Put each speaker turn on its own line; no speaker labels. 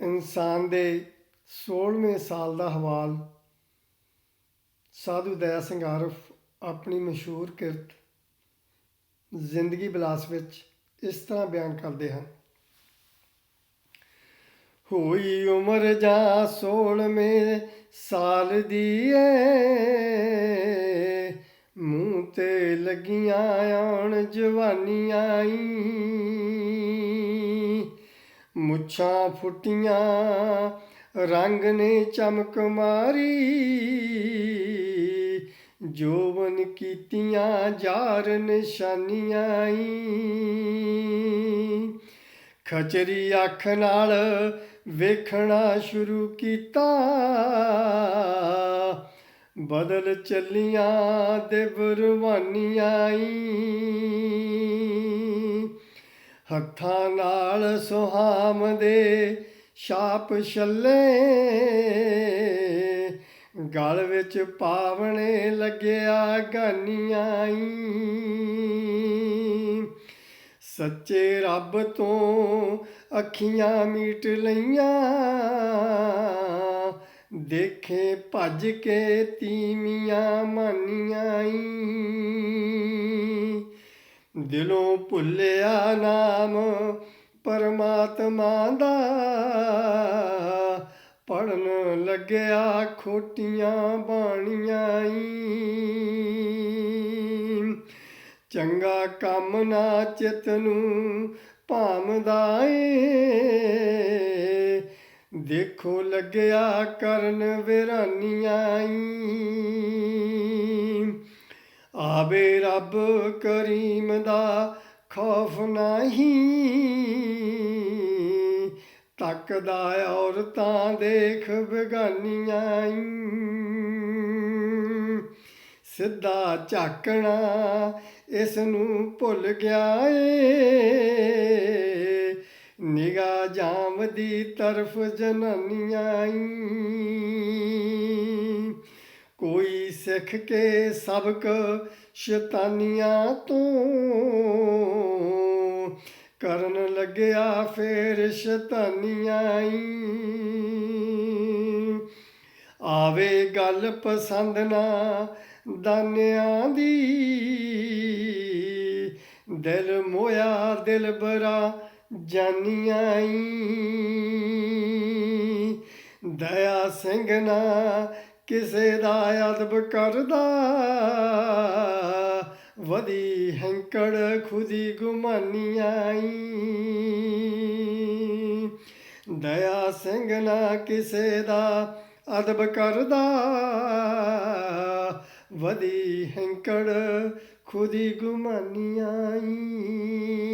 ਇਨਸਾਨ ਦੇ 16ਵੇਂ ਸਾਲ ਦਾ ਹਵਾਲ ਸਾਧੂ ਦਇਆ ਸਿੰਘ ਆਰਫ ਆਪਣੀ ਮਸ਼ਹੂਰ ਕਿਰਤ ਜ਼ਿੰਦਗੀ ਬਿਲਾਸ ਵਿੱਚ ਇਸ ਤਰ੍ਹਾਂ ਬਿਆਨ ਕਰਦੇ ਹਨ। ਹੋਈ ਉਮਰ ਜਾਂ 16ਵੇਂ ਸਾਲ ਦੀ ਏ, ਮੂੰਹ ਤੇ ਲੱਗੀਆਂ ਆਉਣ ਜਵਾਨੀਆਂ ਈ। ਮੁੱਛਾਂ ਫੁੱਟੀਆਂ, ਰੰਗ ਨੇ ਚਮਕ ਮਾਰੀ। ਜੋਵਨ ਕੀਤੀਆਂ, ਜਾਰ ਨਿਸ਼ਾਨੀਆਂ ਈ। ਖਚਰੀ ਅੱਖ ਨਾਲ ਵੇਖਣਾ ਸ਼ੁਰੂ ਕੀਤਾ। ਬਦਲ ਚੱਲੀਆਂ ਦੇ ਬਰਵਾਨੀਆਂ ਈ। ਹੱਥਾਂ ਨਾਲ ਸੁਹਾਮ ਦੇ ਛਾਪ ਛੱਲੇ। ਗਲ ਵਿੱਚ ਪਾਵਣੇ ਲੱਗਿਆ ਗਾਨੀਆਂ ਈ ਸੱਚੇ ਰੱਬ ਤੋਂ ਅੱਖੀਆਂ ਮੀਟ ਲਈਆਂ। ਦੇਖੇ ਭੱਜ ਕੇ ਤੀਵੀਆਂ ਮਾਨੀਆਂ ਈ ਦਿਲੋਂ ਭੁੱਲਿਆ ਨਾਮ ਪਰਮਾਤਮਾ ਦਾ। ਪੜਨ ਲੱਗਿਆ ਖੋਟੀਆਂ ਬਾਣੀਆਂ ਈ। ਚੰਗਾ ਕੰਮ ਨਾ ਚਿਤ ਨੂੰ ਭਾਮਦਾ ਏ ਦੇਖੋ ਲੱਗਿਆ ਕਰਨ ਵਿਰਾਨੀਆਂ ਈ। ਆਵੇ ਰੱਬ ਕਰੀਮ ਦਾ ਖੌਫ ਨਹੀਂ। ਤੱਕਦਾ ਔਰਤਾਂ ਦੇਖ ਬਗਾਨੀਆਂ ਸਿੱਧਾ ਝਾਕਣਾ ਇਸ ਨੂੰ ਭੁੱਲ ਗਿਆ ਏ। ਨਿਗਾ ਜਾਮ ਦੀ ਤਰਫ ਜਨਾਨੀਆਂ ਕੋਈ ਸਿੱਖ ਕੇ ਸਬਕ ਸ਼ੈਤਾਨੀਆਂ ਤੋਂ। ਕਰਨ ਲੱਗਿਆ ਫੇਰ ਸ਼ੈਤਾਨੀਆਂ ਈ। ਆਵੇ ਗੱਲ ਪਸੰਦ ਨਾ ਦਾਨਿਆਂ ਦੀ। ਦਿਲ ਮੋਇਆ ਦਿਲ ਬਰਾ ਜਾਨੀਆਂ ਈ। ਦਇਆ ਸਿੰਘ ਨਾ ਕਿਸੇ ਦਾ ਅਦਬ ਕਰਦਾ। ਵਦੀ ਹੈਂਕੜ ਖੁਦੀ ਗੁਮਾਨੀਆਂ ਈ ਦਇਆ ਸਿੰਘ ਨਾ ਕਿਸੇ ਦਾ ਅਦਬ ਕਰਦਾ। ਵਦੀ ਹੈਂਕੜ ਖੁਦੀ ਗੁਮਾਨੀਆਂ ਈ